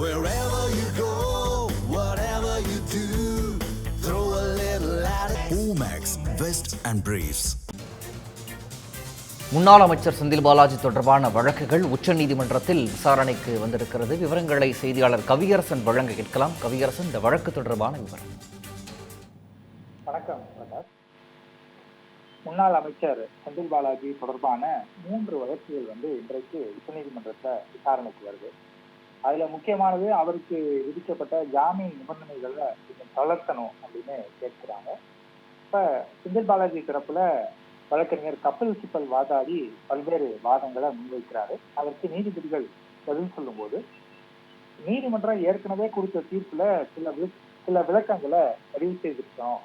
Wherever you go, whatever you do, throw a little at it. Omax, Vest and Briefs. முன்னாள் அமைச்சர் செந்தில் பாலாஜி தொடர்பான வழக்குகள் உச்சநீதிமன்றத்தில் விசாரணைக்கு வந்திருக்கிறது. விவரங்களை செய்தியாளர் கவியரசன் வழங்க கேட்கலாம். கவியரசன் இந்த வழக்கு தொடர்பான விவரம். வணக்கம் பிரகாஷ். முன்னாள் அமைச்சர் செந்தில் பாலாஜி தொடர்பான மூன்று வழக்குகள் வந்து இன்றைக்கு உச்சநீதிமன்றத்துல விசாரணைக்கு வருது. அதுல முக்கியமானது அவருக்கு விதிக்கப்பட்ட ஜாமீன் நிபந்தனைகளை கொஞ்சம் தளர்த்தணும் அப்படின்னு கேட்கிறாங்க. இப்ப செந்தில் பாலாஜி தரப்புல வழக்கறிஞர் கபில் சிப்பல் வாதாடி பல்வேறு வாதங்களை முன்வைக்கிறாரு. அதற்கு நீதிபதிகள் பதில் சொல்லும்போது நீதிமன்றம் ஏற்கனவே கொடுத்த தீர்ப்புல சில வி- சில விளக்கங்களை பதிவு செய்திருக்கோம்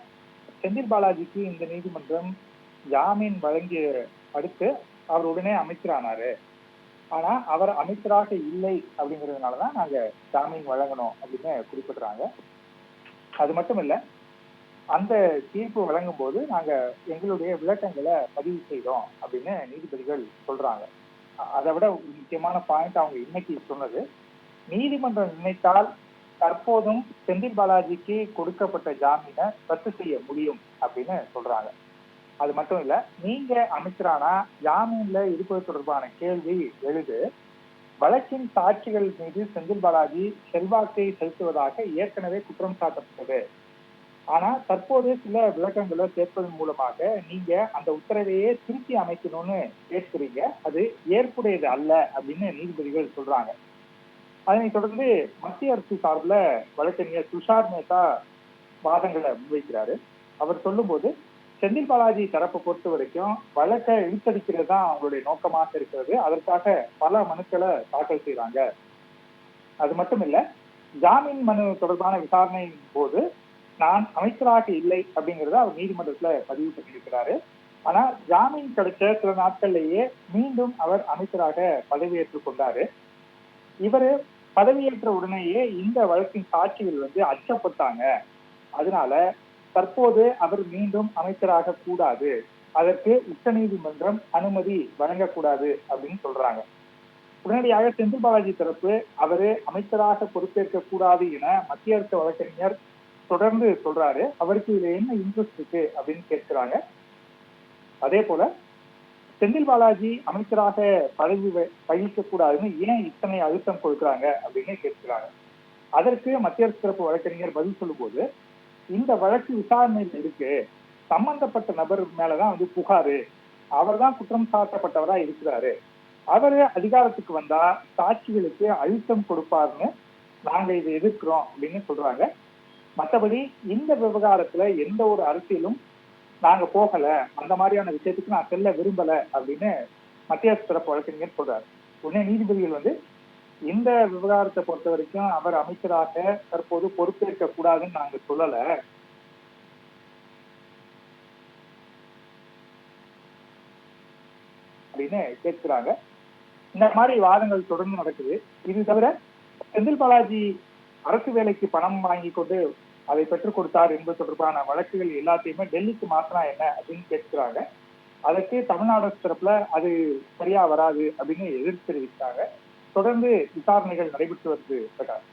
செந்தில் பாலாஜிக்கு இந்த நீதிமன்றம் ஜாமீன் வழங்கிய அடுத்து அவர் உடனே அமைச்சரானாரு. ஆனா அவர் அமைச்சராக இல்லை அப்படிங்கிறதுனாலதான் நாங்க ஜாமீன் வழங்கணும் அப்படின்னு குறிப்பிடுறாங்க. அது மட்டும் இல்ல அந்த தீர்ப்பு வழங்கும் போது நாங்க எங்களுடைய விளக்கங்களை பதிவு செய்தோம் அப்படின்னு நீதிபதிகள் சொல்றாங்க. அதை விட முக்கியமான பாயிண்ட் அவங்க இன்னைக்கு சொன்னது நீதிமன்றம் நினைத்தால் தற்போதும் செந்தில் பாலாஜிக்கு கொடுக்கப்பட்ட ஜாமீனை ரத்து செய்ய முடியும் அப்படின்னு சொல்றாங்க. அது மட்டும் இல்ல நீங்க அமைச்சரானா ஜாமீன்ல இருப்பது தொடர்பான கேள்வி எழுது. வழக்கின் சாட்சிகள் மீது செந்தில் பாலாஜி செல்வாக்கை செலுத்துவதாக ஏற்கனவே குற்றம் சாட்டப்பட்டது. ஆனா தற்போது சில விளக்கங்களை சேர்ப்பதன் மூலமாக நீங்க அந்த உத்தரவையே திருப்பி அமைக்கணும்னு கேட்கிறீங்க. அது ஏற்புடையது அல்ல அப்படின்னு நீதிபதிகள் சொல்றாங்க. அதனைத் தொடர்ந்து மத்திய அரசு சார்பில் வழக்கறிஞர் துஷார் மேத்தா வாதங்களை முன்வைக்கிறாரு. அவர் சொல்லும்போது செந்தில் பாலாஜி தரப்பை பொறுத்த வரைக்கும் வழக்கை இழுத்தடிக்கிறது தான் அவங்களுடைய நோக்கமாக இருக்கிறது. அதற்காக பல மனுக்களை தாக்கல் செய்யறாங்க அது மட்டும் இல்ல ஜாமீன் மனு தொடர்பான விசாரணையின் போது நான் அமைச்சராக இல்லை அப்படிங்கறத அவர் நீதிமன்றத்துல பதிவு பண்ணியிருக்கிறாரு. ஆனா ஜாமீன் கிடைச்ச சில நாட்கள்லயே மீண்டும் அவர் அமைச்சராக பதவியேற்றுக் கொண்டாரு. இவரு பதவியேற்ற உடனேயே இந்த வழக்கின் சாட்சிகள் வந்து அச்சப்பட்டாங்க. அதனால தற்போது அவர் மீண்டும் அமைச்சராக கூடாது. அதற்கு உச்சநீதிமன்றம் அனுமதி வழங்கக்கூடாது அப்படின்னு சொல்றாங்க. உடனடியாக செந்தில் பாலாஜி தரப்பு அவரு அமைச்சராக பொறுப்பேற்க கூடாது என மத்திய அரசு வழக்கறிஞர் தொடர்ந்து சொல்றாரு. அவருக்கு இதுல என்ன இன்ட்ரெஸ்ட் இருக்கு அப்படின்னு கேட்கிறாங்க. அதே போல செந்தில் பாலாஜி அமைச்சராக பதவி வ- வகிக்க கூடாதுன்னு ஏன் இத்தனை அழுத்தம் கொடுக்குறாங்க அப்படின்னு கேட்கிறாங்க. அதற்கு மத்திய அரசு தரப்பு வழக்கறிஞர் பதில் சொல்லும்போது இந்த வழக்கு விசாரணையில் இருக்கு. சம்பந்தப்பட்ட நபர் மேலதான் வந்து புகாரு. அவர் தான் குற்றம் சாட்டப்பட்டவரா இருக்கிறாரு. அவரு அதிகாரத்துக்கு வந்தா சாட்சிகளுக்கு அழுத்தம் கொடுப்பாருன்னு நாங்க இதை எதிர்க்கிறோம் அப்படின்னு சொல்றாங்க. மற்றபடி இந்த விவகாரத்துல எந்த ஒரு அரசியலும் நாங்க போகல. அந்த மாதிரியான விஷயத்துக்கு நான் செல்ல விரும்பல அப்படின்னு மத்திய அரசு வழக்கறிஞர் சொல்றாரு. உடனே நீதிபதிகள் வந்து இந்த விவகாரத்தை பொறுத்த வரைக்கும் அவர் அமைச்சராக தற்போது பொறுப்பேற்க கூடாதுன்னு நாங்க சொல்லல. அப்படின்னு கேட்கிறாங்க. இந்த மாதிரி வாதங்கள் தொடர்ந்து நடக்குது. இது தவிர செந்தில் பாலாஜி அரசு வேலைக்கு பணம் வாங்கி கொண்டு அதை பெற்றுக் கொடுத்தார் என்பது தொடர்பான வழக்குகள் எல்லாத்தையுமே டெல்லிக்கு மாத்தினா என்ன அப்படின்னு கேட்கிறாங்க. அதற்கு தமிழ்நாடு தரப்புல அது சரியா வராது அப்படின்னு எதிர்ப்பு தெரிவித்தாங்க தொடர்ந்து விசாரணைகள் நடைபெற்று வருது பிரகாஷ்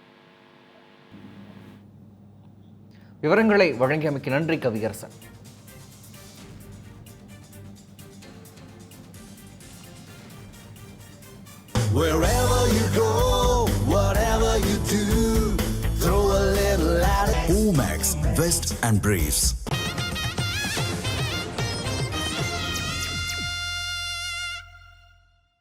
விவரங்களை வழங்கியமைக்கு நன்றி Kaviyarasan Wherever you go, whatever you do, throw a little at it. Omax, Vest and Briefs.